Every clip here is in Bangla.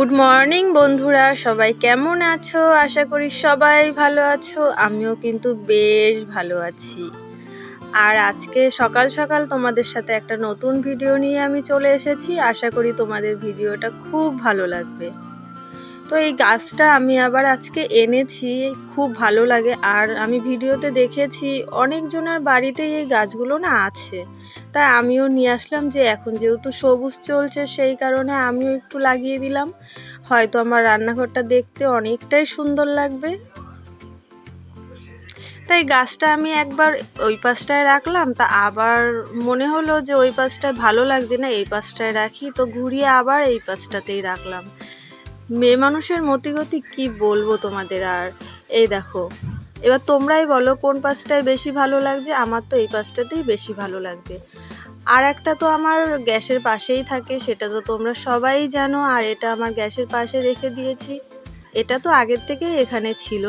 গুড মর্নিং বন্ধুরা। সবাই কেমন আছো? আশা করি সবাই ভালো আছো। আমিও কিন্তু বেশ ভালো আছি। আর আজকে সকাল সকাল তোমাদের সাথে একটা নতুন ভিডিও নিয়ে আমি চলে এসেছি। আশা করি তোমাদের ভিডিওটা খুব ভালো লাগবে। তো এই গাছটা আমি আবার আজকে এনেছি, খুব ভালো লাগে। আর আমি ভিডিওতে দেখেছি অনেকজনের বাড়িতেই এই গাছগুলো না আছে। তাই আমিও নিয়ে আসলাম যে এখন যেহেতু সবুজ চলছে, সেই কারণে আমিও একটু লাগিয়ে দিলাম। হয়তো আমার রান্নাঘরটা দেখতে অনেকটাই সুন্দর লাগবে। তাই গাছটা আমি একবার ওই পাশটায় রাখলাম, তা আবার মনে হলো যে ওই পাশটায় ভালো লাগছে না, এই পাশটায় রাখি। তো ঘুরিয়ে আবার এই পাশটাতেই রাখলাম। মেয়ে মানুষের মতিগতি কি বলব তোমাদের? আর এই দেখো, এবার তোমরাই বলো কোন পাশটায় বেশি ভালো লাগছে? আমার তো এই পাশটাতেই বেশি ভালো লাগছে। আর একটা তো আমার গ্যাসের পাশেই থাকে, সেটা তো তোমরা সবাই জানো, আর এটা আমার গ্যাসের পাশে রেখে দিয়েছি। এটা তো আগের থেকেই এখানে ছিল।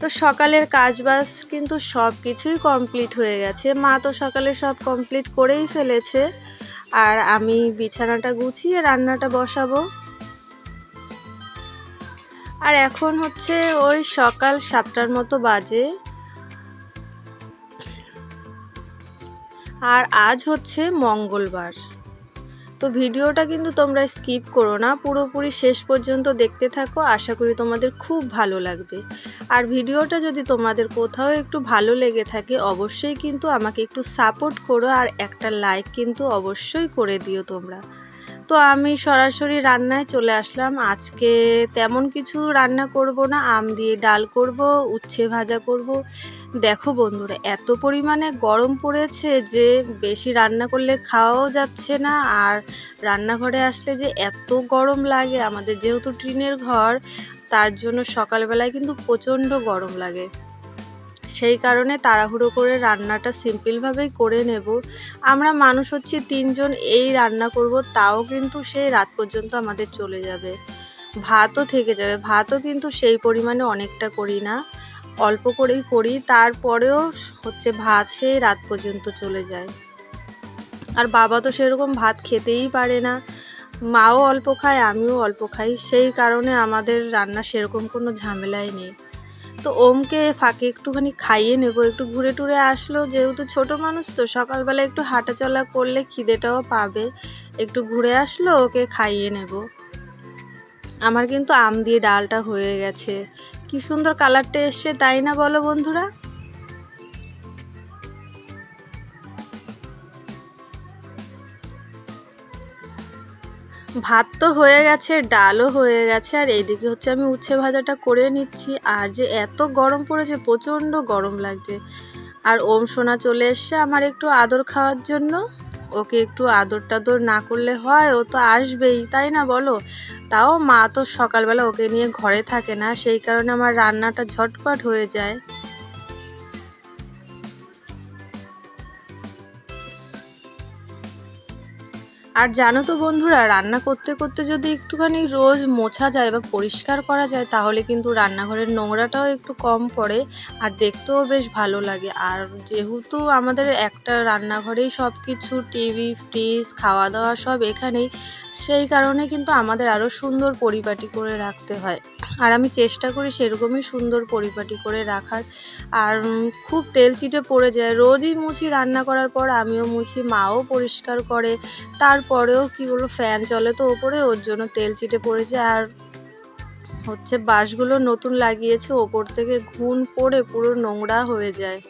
তো সকালের কাজ কাজবাজ কিন্তু সব কিছুই কমপ্লিট হয়ে গেছে। মা তো সকালে সব কমপ্লিট করেই ফেলেছে। আর আমি বিছানাটা গুছিয়ে রান্নাটা বসাবো। আর এখন হচ্ছে ওই সকাল সাতটার মতো বাজে। আর আজ হচ্ছে মঙ্গলবার। তো ভিডিওটা কিন্তু তোমরা স্কিপ করো না, পুরোপুরি শেষ পর্যন্ত দেখতে থাকো, আশা করি তোমাদের খুব ভালো লাগবে। আর ভিডিওটা যদি তোমাদের কোথাও একটু ভালো লেগে থাকে, অবশ্যই কিন্তু আমাকে একটু সাপোর্ট করো, আর একটা লাইক কিন্তু অবশ্যই করে দিও তোমরা। তো আমি সরাসরি রান্নায় চলে আসলাম। আজকে তেমন কিছু রান্না করব না, আম দিয়ে ডাল করব, উচ্ছে ভাজা করব। দেখো বন্ধুরা, এত পরিমাণে গরম পড়েছে যে বেশি রান্না করলে খাওয়াও যাচ্ছে না, আর রান্নাঘরে আসলে যে এত গরম লাগে, আমাদের যেহেতু টিনের ঘর, তার জন্য সকালবেলায় কিন্তু প্রচণ্ড গরম লাগে। সেই কারণে তাড়াহুড়ো করে রান্নাটা সিম্পলভাবেই করে নেব। আমরা মানুষ হচ্ছে, তিনজন এই রান্না করব, তাও কিন্তু সেই রাত পর্যন্ত আমাদের চলে যাবে। ভাতও থেকে যাবে। ভাতও কিন্তু সেই পরিমাণে অনেকটা করি না। অল্প করেই করি, তারপরেও হচ্ছে ভাত সেই রাত পর্যন্ত চলে যায়। আর বাবা তো সেরকম ভাত খেতেই পারে না। মাও অল্প খায়, আমিও অল্প খাই। সেই কারণে আমাদের রান্না সেরকম কোনো ঝামেলাই নেই। তো ওমকে ফাঁকে একটুখানি খাইয়ে নেব। একটু ঘুরে টুরে আসলো, যেহেতু ছোট মানুষ তো সকালবেলা একটু হাঁটাচলা করলে খিদেটাও পাবে। একটু ঘুরে আসলো, ওকে খাইয়ে নেব। আমার কিন্তু আম দিয়ে ডালটা হয়ে গেছে। কি সুন্দর কালারটা এসছে, তাই না বলো বন্ধুরা? ভাত তো হয়ে গেছে, ডালও হয়ে গেছে, আর এইদিকে হচ্ছে আমি উচ্ছে ভাজাটা করে নিচ্ছি। আর যে এত গরম পড়েছে, প্রচণ্ড গরম লাগছে। আর ওম সোনা চলে এসছে আমার একটু আদর খাওয়ার জন্য। ওকে একটু আদর টাদর না করলে হয়, ও তো আসবেই, তাই না বলো? তাও মা তো সকালবেলা ওকে নিয়ে ঘরে থাকে না, সেই কারণে আমার রান্নাটা ঝটপট হয়ে যায়। আর জানো তো বন্ধুরা, রান্না করতে করতে যদি একটুখানি রোজ মোছা যায় বা পরিষ্কার করা যায়, তাহলে কিন্তু রান্নাঘরের নোংরাটাও একটু কম পড়ে আর দেখতেও বেশ ভালো লাগে। আর যেহেতু আমাদের একটা রান্নাঘরেই সব কিছু টিভি, ফ্রিজ খাওয়া দাওয়া সব এখানেই, সেই কারণে কিন্তু আমাদের আরও সুন্দর পরিপাটি করে রাখতে হয়। আর আমি চেষ্টা করি সেরকমই সুন্দর পরিপাটি করে রাখার। আর খুব তেল চিটে পড়ে যায়। রোজই মুছি রান্না করার পর আমিও মুছি, মাও পরিষ্কার করে তারপরেও কি বলব ফ্যান চলে তো ওপরে, ওর জন্য তেল চিটে পড়েছে। আর হচ্ছে বাঁশগুলো নতুন লাগিয়েছে, ওপর থেকে ঘুন পড়ে পুরো নোংরা হয়ে যায়।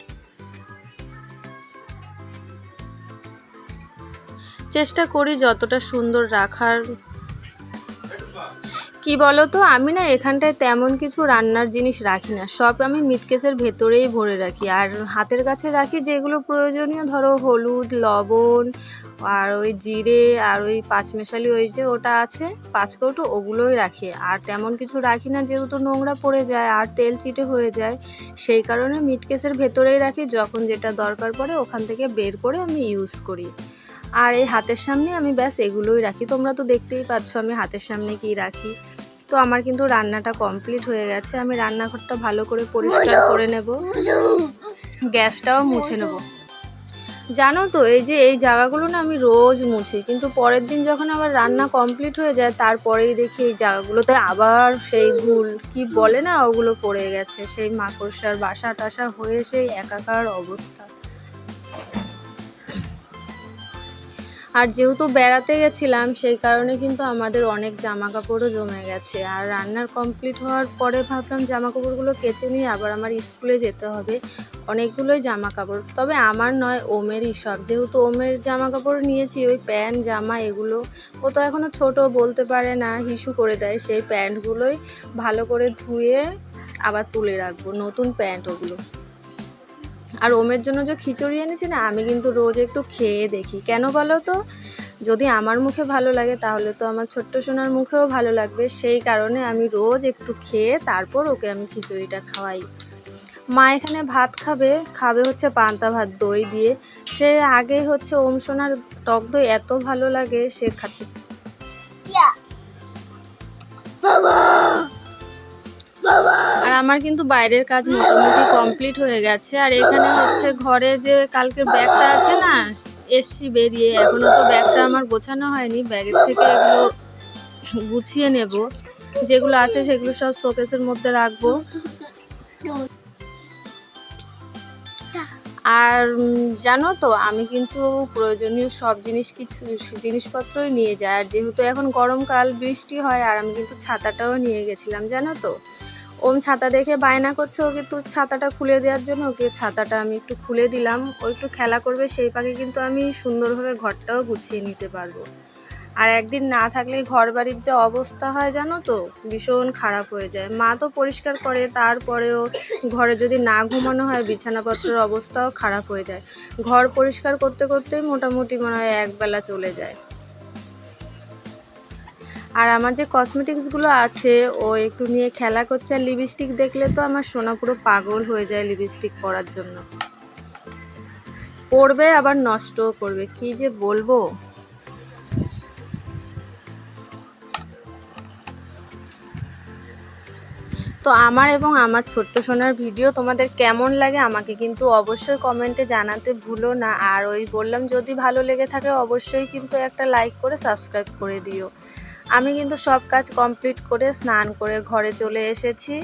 চেষ্টা করি যতটা সুন্দর রাখার কি বলো তো আমি না এখানটায় তেমন কিছু রান্নার জিনিস রাখি না। সব আমি মিটকেসের ভেতরেই ভরে রাখি। আর হাতের কাছে রাখি যেগুলো প্রয়োজনীয়, ধরো হলুদ, লবণ, আর ওই জিরে, আর ওই পাঁচমেশালি ওই যে ওটা আছে, পাঁচকৌটো, ওগুলোই রাখি। আর তেমন কিছু রাখি না যেহেতু নোংরা পড়ে যায়, আর তেল চিটে হয়ে যায়, সেই কারণে মিটকেসের ভেতরেই রাখি। যখন যেটা দরকার পড়ে, ওখান থেকে বের করে আমি ইউজ করি। আর এই হাতের সামনে আমি ব্যাস এগুলোই রাখি। তোমরা তো দেখতেই পাচ্ছ আমি হাতের সামনে কি রাখি। তো আমার কিন্তু রান্নাটা কমপ্লিট হয়ে গেছে। আমি রান্নাঘরটা ভালো করে পরিষ্কার করে নেব। গ্যাসটাও মুছে নেব। জানো তো এই যে এই জায়গাগুলো না আমি রোজ মুছি কিন্তু পরের দিন যখন আমার রান্না কমপ্লিট হয়ে যায় তারপরেই দেখি এই জায়গাগুলোতে আবার সেই ভুল কি বলে না ওগুলো পড়ে গেছে। সেই মাকড়সার বাসা টাসা হয়ে সেই একাকার অবস্থা। আর যেহেতু বেড়াতে গেছিলাম, সেই কারণে কিন্তু আমাদের অনেক জামা কাপড়ও জমে গেছে। আর রান্নার কমপ্লিট হওয়ার পরে ভাবলাম জামা কাপড়গুলো কেচে নিয়ে আবার আমার স্কুলে যেতে হবে। অনেকগুলোই জামা কাপড় তবে আমার নয়, ওমেরই সব। যেহেতু ওমের জামা কাপড় নিয়েছি, ওই প্যান্ট, জামা এগুলো, ও তো এখনও ছোট, বলতে পারে না, হিসু করে দেয়। সেই প্যান্টগুলোই ভালো করে ধুয়ে আবার তুলে রাখব, নতুন প্যান্ট ওগুলো। আর ওমের জন্য যে খিচুড়ি এনেছি না, আমি কিন্তু রোজ একটু খেয়ে দেখি। কেন বলো তো? যদি আমার মুখে ভালো লাগে, তাহলে তো আমার ছোট্ট সোনার মুখেও ভালো লাগবে। সেই কারণে আমি রোজ একটু খেয়ে তারপর ওকে আমি খিচুড়িটা খাওয়াই। মা এখানে ভাত খাবে খাবে হচ্ছে পান্তা ভাত, দই দিয়ে। সে আগে হচ্ছে ওম সোনার টক দই এত ভালো লাগে, সে খাচ্ছে। আর আমার কিন্তু বাইরের কাজ মোটামুটি কমপ্লিট হয়ে গেছে। আর এখানে হচ্ছে ঘরে যে কালকের ব্যাগটা আছে না, এসছি বেরিয়ে। এখনও তো ব্যাগটা আমার গোছানো হয়নি, ব্যাগের থেকে এগুলো গুছিয়ে নেব। যেগুলো আছে সেগুলো সব শোকেসের মধ্যে রাখব। আর জানো তো, আমি কিন্তু প্রয়োজনীয় সব জিনিস কিছু জিনিসপত্রই নিয়ে যাই। আর যেহেতু এখন গরমকাল, বৃষ্টি হয়, আর আমি কিন্তু ছাতাটাও নিয়ে গেছিলাম, জানো তো? ওম ছাতা দেখে বায়না করছে ও কিন্তু ছাতাটা খুলে দেওয়ার জন্য ওকে ছাতাটা আমি একটু খুলে দিলাম। ও একটু খেলা করবে, সেই পাখি কিন্তু আমি সুন্দরভাবে ঘরটাও গুছিয়ে নিতে পারব। আর একদিন না থাকলে ঘর বাড়ির যে অবস্থা হয় জানো তো, ভীষণ খারাপ হয়ে যায়। মা তো পরিষ্কার করে, তারপরেও ঘরে যদি না ঘুমানো হয়, বিছানাপত্রের অবস্থাও খারাপ হয়ে যায়। ঘর পরিষ্কার করতে করতেই মোটামুটি মনে হয় একবেলা চলে যায়। আর আমার যে কসমেটিক্সগুলো আছে, ও একটু নিয়ে খেলা করছে, আর লিপস্টিক দেখলে তো আমার সোনা পুরো পাগল হয়ে যায় লিপস্টিক পরার জন্য। পড়বে আবার নষ্টও করবে, কি যে বলব? তো আমার এবং আমার ছোট্ট সোনার ভিডিও তোমাদের কেমন লাগে আমাকে কিন্তু অবশ্যই কমেন্টে জানাতে ভুলো না। আর ওই বললাম, যদি ভালো লেগে থাকে অবশ্যই কিন্তু একটা লাইক করে সাবস্ক্রাইব করে দিও। আমি কিন্তু সব কাজ কমপ্লিট করে স্নান করে ঘরে চলে এসেছি।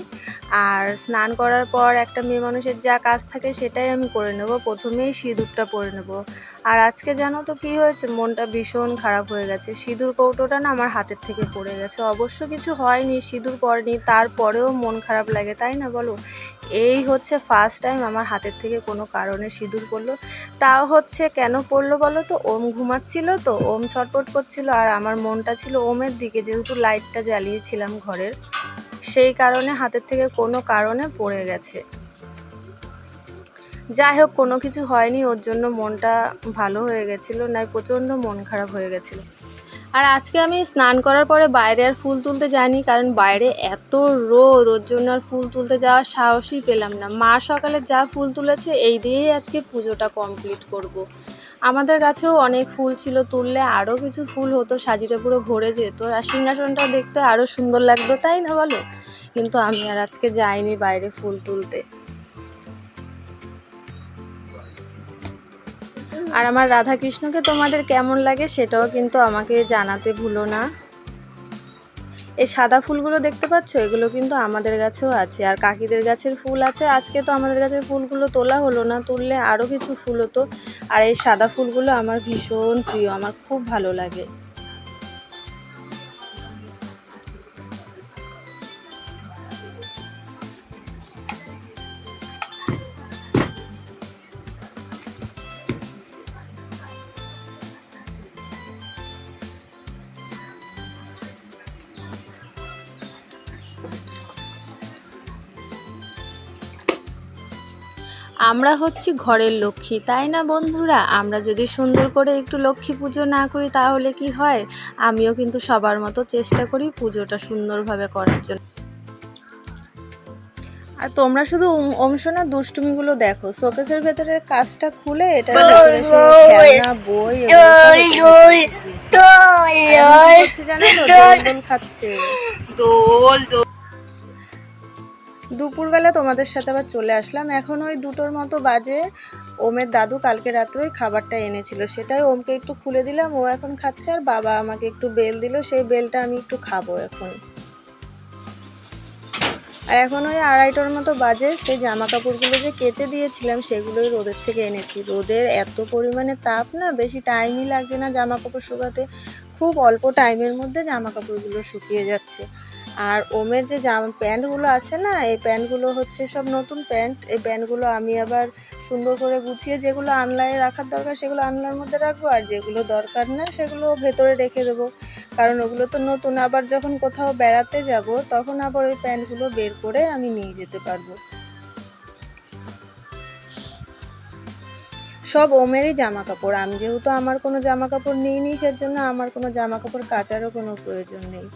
আর স্নান করার পর একটা মেয়ে মানুষের যা কাজ থাকে সেটাই আমি করে নেব। প্রথমেই সিঁদুরটা পরে নেব। আর আজকে জানো তো কি হয়েছে? মনটা ভীষণ খারাপ হয়ে গেছে। সিঁদুর কৌটোটা না আমার হাতের থেকে পড়ে গেছে। অবশ্য কিছু হয়নি, সিঁদুর পরেনি, তারপরেও মন খারাপ লাগে, তাই না বলো? এই হচ্ছে ফার্স্ট টাইম আমার হাতের থেকে কোনো কারণে সিঁদুর পড়ল। তাও হচ্ছে কেন পড়ল বলো তো? ওম ঘুমাচ্ছিল তো, ওম ছটপট করছিল আর আমার মনটা ছিল ওমের দিকে, যেহেতু লাইটটা জ্বালিয়েছিলাম ঘরের, সেই কারণে হাতের থেকে কোনো কারণে পড়ে গেছে। যাই হোক, কোনো কিছু হয়নি, ওর জন্য মনটা ভালো হয়ে গেছিল, নয়, প্রচণ্ড মন খারাপ হয়ে গেছিল। আর আজকে আমি স্নান করার পরে বাইরে আর ফুল তুলতে যাইনি, কারণ বাইরে এত রোদ, ওর জন্য আর ফুল তুলতে যাওয়ার সাহসই পেলাম না। মা সকালে যা ফুল তুলেছে, এই দিয়েই আজকে পুজোটা কমপ্লিট করব। আমাদের কাছেও অনেক ফুল ছিল, তুললে আরও কিছু ফুল হতো সাজিটা পুরো ভরে যেত। আর সিংহাসনটা দেখতে আরও সুন্দর লাগতো, তাই না বলো? কিন্তু আমি আর আজকে যাইনি বাইরে ফুল তুলতে। আর আমার রাধাকৃষ্ণকে তোমাদের কেমন লাগে সেটাও কিন্তু আমাকে জানাতে ভুলো না। এই সাদা ফুলগুলো দেখতে পাচ্ছ? এগুলো কিন্তু আমাদের গাছেও আছে। আর কাকিদের গাছের ফুল আছে। আজকে তো আমাদের গাছের ফুলগুলো তোলা হলো না, তুললে আরও কিছু ফুল হতো। আর এই সাদা ফুলগুলো আমার ভীষণ প্রিয়, আমার খুব ভালো লাগে। আমরা হচ্ছি ঘরের লক্ষ্মী তাই না বন্ধুরা? আমরা যদি সুন্দর করে একটু লক্ষ্মী পুজো না করি তাহলে কি হয়? আমিও কিন্তু সবার মতো চেষ্টা করি পুজোটা সুন্দরভাবে করার জন্য। আর তোমরা শুধু সোনা দুষ্টুমিগুলো দেখো। শোকেসের ভেতরে কাজটা খুলে এটা ভেতরে সে খেলনা বই জানো দোল খাচ্ছে। দোল দোল। দুপুরবেলা তোমাদের সাথে আবার চলে আসলাম। এখন ওই দুটোর মতো বাজে। ওমের দাদু কালকে রাত্রে ওই খাবারটা এনেছিল। সেটাই ওমকে একটু খুলে দিলাম। ও এখন খাচ্ছে আর বাবা আমাকে একটু বেল দিল। সেই বেলটা আমি একটু খাব এখন। আর এখন ওই আড়াইটার মতো বাজে। সেই জামা কাপড়গুলো যে কেচে দিয়েছিলাম, সেগুলোই রোদের থেকে এনেছি। রোদের এত পরিমাণে তাপ না, বেশি টাইমই লাগছে না জামা কাপড় শুকাতে। খুব অল্প টাইমের মধ্যে জামা কাপড়গুলো শুকিয়ে যাচ্ছে। আর ওমের যে জামা প্যান্টগুলো আছে না, এই প্যান্টগুলো হচ্ছে সব নতুন প্যান্ট। এই প্যান্টগুলো আমি আবার সুন্দর করে গুছিয়ে যেগুলো আনলায় রাখার দরকার সেগুলো আনলার মধ্যে রাখব, আর যেগুলো দরকার না সেগুলো ভেতরে রেখে দেবো। কারণ ওগুলো তো নতুন, আবার যখন কোথাও বেড়াতে যাব তখন আবার ওই প্যান্টগুলো বের করে আমি নিয়ে যেতে পারব। সব ওমেরই জামা কাপড় আমি যেহেতু আমার কোনো জামা কাপড় নিইনি, সেজন্য আমার কোনো জামা কাপড় কাচারও কোনো প্রয়োজন নেই।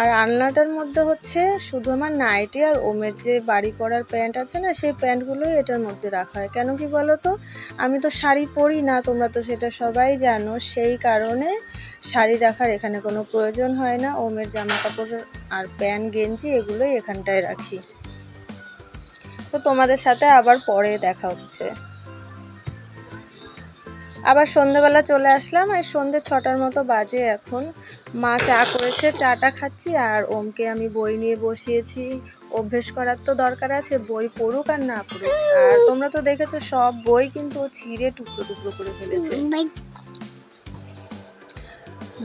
আর আলনাটার মধ্যে হচ্ছে শুধু আমার নাইটি আর ওমের যে বাড়ি পরার প্যান্ট আছে না, সেই প্যান্টগুলোই এটার মধ্যে রাখা হয়। কেন কি বলো তো আমি তো শাড়ি পরি না, তোমরা তো সেটা সবাই জানো। সেই কারণে শাড়ি রাখার এখানে কোনো প্রয়োজন হয় না। ওমের জামা কাপড় আর প্যান্ট, গেঞ্জি এগুলোই এখানটায় রাখি। তো তোমাদের সাথে আবার পরে দেখা হচ্ছে। আবার সন্ধেবেলা চলে আসলাম আর সন্ধে ছটার মতো বাজে এখন। মা চা করেছে চাটা খাচ্ছি আর ওমকে আমি বই নিয়ে বসিয়েছি। অভ্যেস করার তো দরকার আছে বই পড়ুক আর না পড়ুক। আর তোমরা তো দেখেছ সব বই কিন্তু ছিঁড়ে টুকরো টুকরো করে ফেলেছে।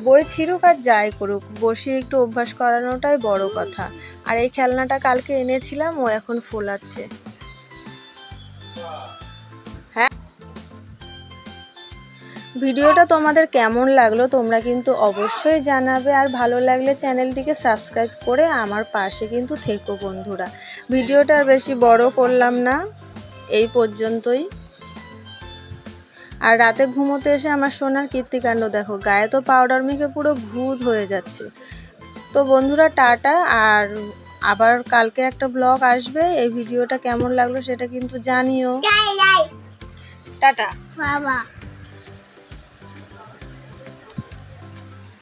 বই ছিঁড়ুক আর যাই করুক বসিয়ে একটু অভ্যাস করানোটাই বড় কথা। আর এই খেলনাটা কালকে এনেছিলাম ও এখন ফোলাচ্ছে। ভিডিওটা তোমাদের কেমন লাগল তোমরা কিন্তু অবশ্যই জানাবে আর ভালো লাগলে চ্যানেলটিকে সাবস্ক্রাইব করে আমার পাশে কিন্তু থেকো বন্ধুরা। ভিডিওটা আর বেশি বড় করলাম না এই পর্যন্তই। আর রাতে ঘুমোতে এসে আমার সোনার কীর্তিকাণ্ড দেখো গায়ে তো পাউডার মেখে পুরো ভূত হয়ে যাচ্ছে। তো বন্ধুরা টাটা আর আবার কালকে একটা ব্লগ আসবে এই ভিডিওটা কেমন লাগল সেটা কিন্তু জানিও। টাটা। বাবা।